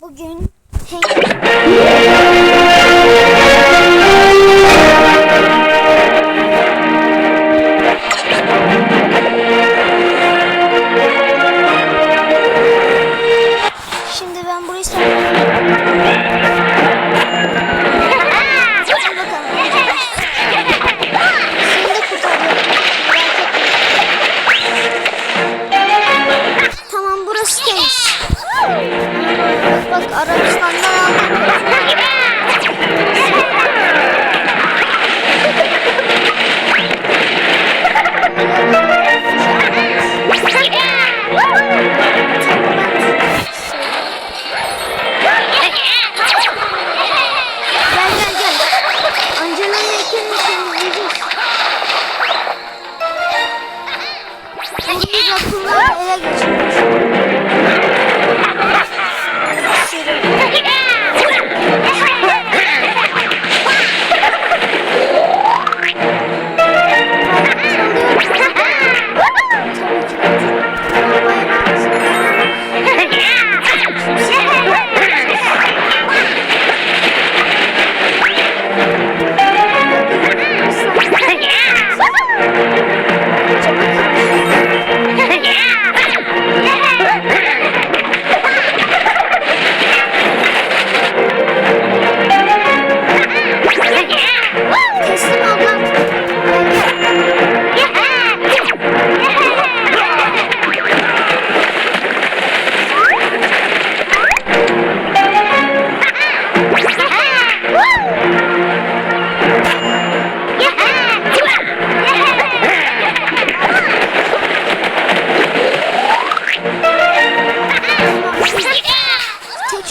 Bugün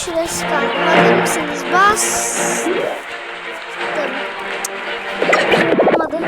şurası kaldı. Hazır mısınız? Bas. Olmadı.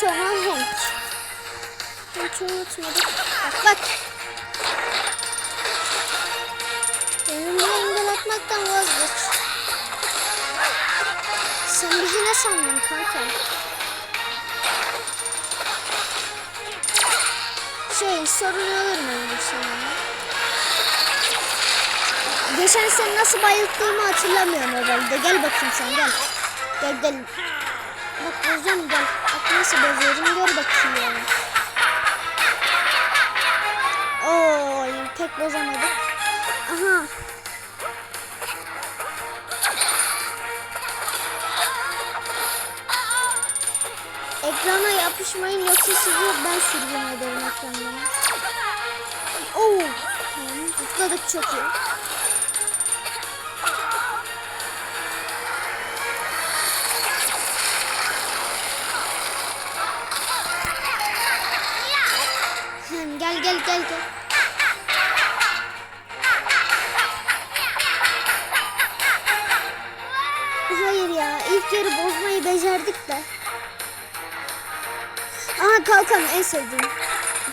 Koşudan sonra Hank. Hiç unutmadık. Bak bak. Önümde engel vazgeç. Sen bizi ne sandın kanka? Şey sorun olur mu sana? Geçen sene nasıl bayılttığımı hatırlamıyorum herhalde. Gel bakayım sen gel. Gel gel. Bak bozacağım gel. Nasıl bozuyorum gör bakayım. Oo pek bozamadık. Aha. Ekrana yapışmayın yoksa sizi ben sürgün ederim ekrandan. Oo. Tamam zıpladık çok iyi. Gel gel gel gel. Hayır ya ilk yarı bozmayı becerdik de. Aha kalkan en sevdiğim.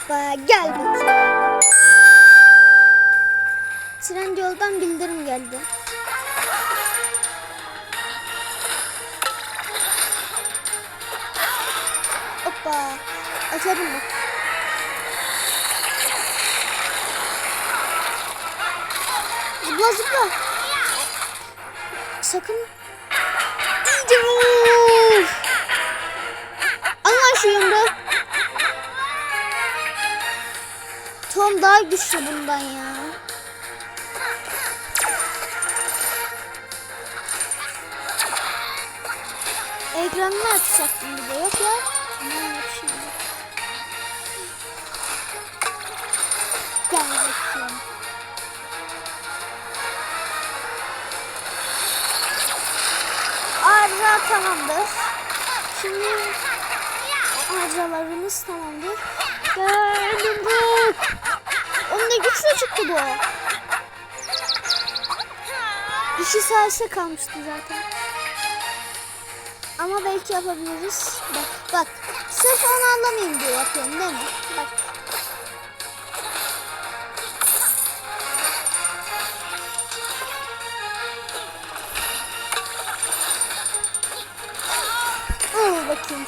Ba gel bakayım. Tren yoldan bildirim geldi. Hoppa. Atarım bak. Zıpla zıpla. Sakın. İyice vur. Allah şu yumruğu. Tom daha güçlü bundan ya. Ekranını açacaktım bir de yok ya. Aman yok şimdi. Gel tamamdır. Şimdi arızalarımız tamamdır. Gel yumruk. Oğlum ne güçlü çıktı bu. İşi sayesinde kalmıştı zaten. Ama belki yapabiliriz. Bak bak. Sırf onu anlamayayım diye yapıyorum değil mi? Bak. Şunu.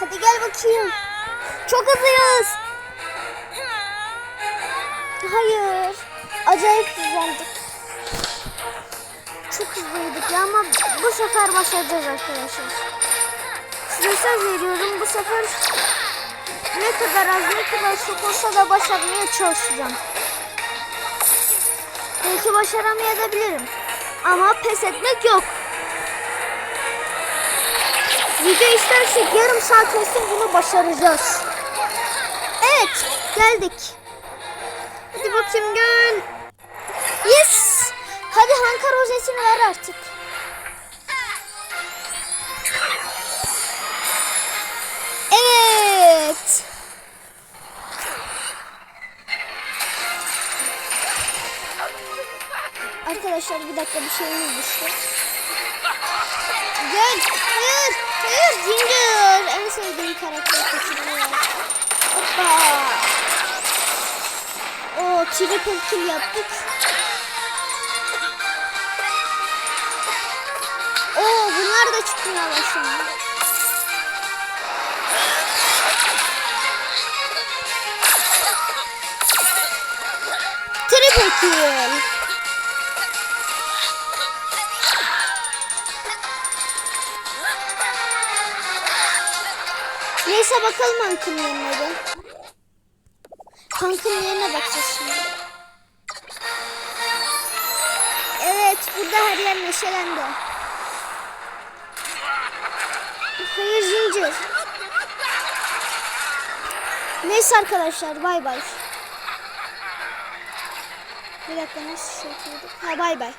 Hadi gel bakayım. Çok hızlıyız. Hayır. Acayip güzeldik. Çok hızlıydık ya ama bu sefer başaracağız arkadaşlar. Size söz veriyorum bu sefer ne kadar az ne kadar çok olsa da başarmaya çalışacağım. Belki başaramayabilirim. Ama pes etmek yok. Video istersek yarım saat olsun bunu başaracağız. Evet geldik. Hadi bakayım gel. Yes. Hadi Hanka rozetini ver artık. Dakika bir şeyimiz düştü. Gel. Hayır. Hayır. Ginger. En sevdiğim karakter kaçırıyor. Hoppa. O triple kill yaptık. Oo bunlar da çıkmaya başladı. Triple kill. Neyse bakalım Hank'ın yerine. Hank'ın yerine bakacağız şimdi. Evet burada her yer neşelendi. Hayır zincir. Neyse arkadaşlar bay bay. Bir dakika nasıl şey? Ha bay bay.